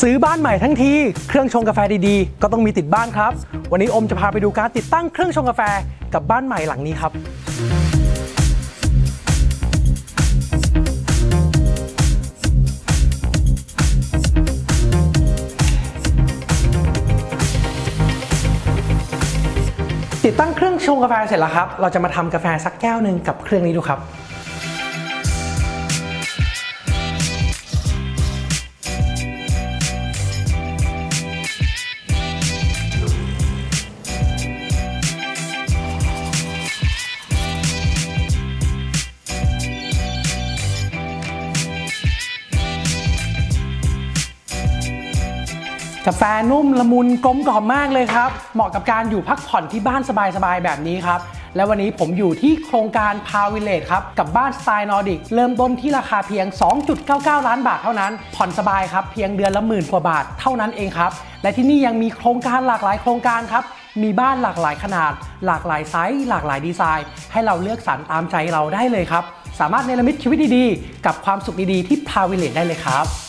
ซื้อบ้านใหม่ทั้งที เครื่องชงกาแฟดีๆ ก็ต้องมีติดบ้านครับ วันนี้อมจะพาไปดูการติดตั้งเครื่องชงกาแฟกับบ้านใหม่หลังนี้ครับ ติดตั้งเครื่องชงกาแฟเสร็จแล้วครับ เราจะมาทำกาแฟสักแก้วหนึ่งกับเครื่องนี้ดูครับ กาแฟนุ่มละมุนกลมกล่อมมากเลยครับ เหมาะกับการอยู่พักผ่อนที่บ้านสบายๆแบบนี้ครับ และวันนี้ผมอยู่ที่โครงการพาวิเลตครับ กับบ้านสไตล์นอร์ดิก เริ่มต้นที่ราคาเพียง 2.99 ล้านบาทเท่านั้น ผ่อนสบายครับ เพียงเดือนละหมื่นกว่าบาทเท่านั้นเองครับ และที่นี่ยังมีโครงการหลากหลายโครงการครับมีบ้านหลากหลายขนาด หลากหลายไซส์หลากหลายดีไซน์ ให้เราเลือกสรรตามใจเราได้เลยครับสามารถเนรมิตชีวิตดีๆ กับความสุขดีๆที่พาวิเลตได้เลยครับ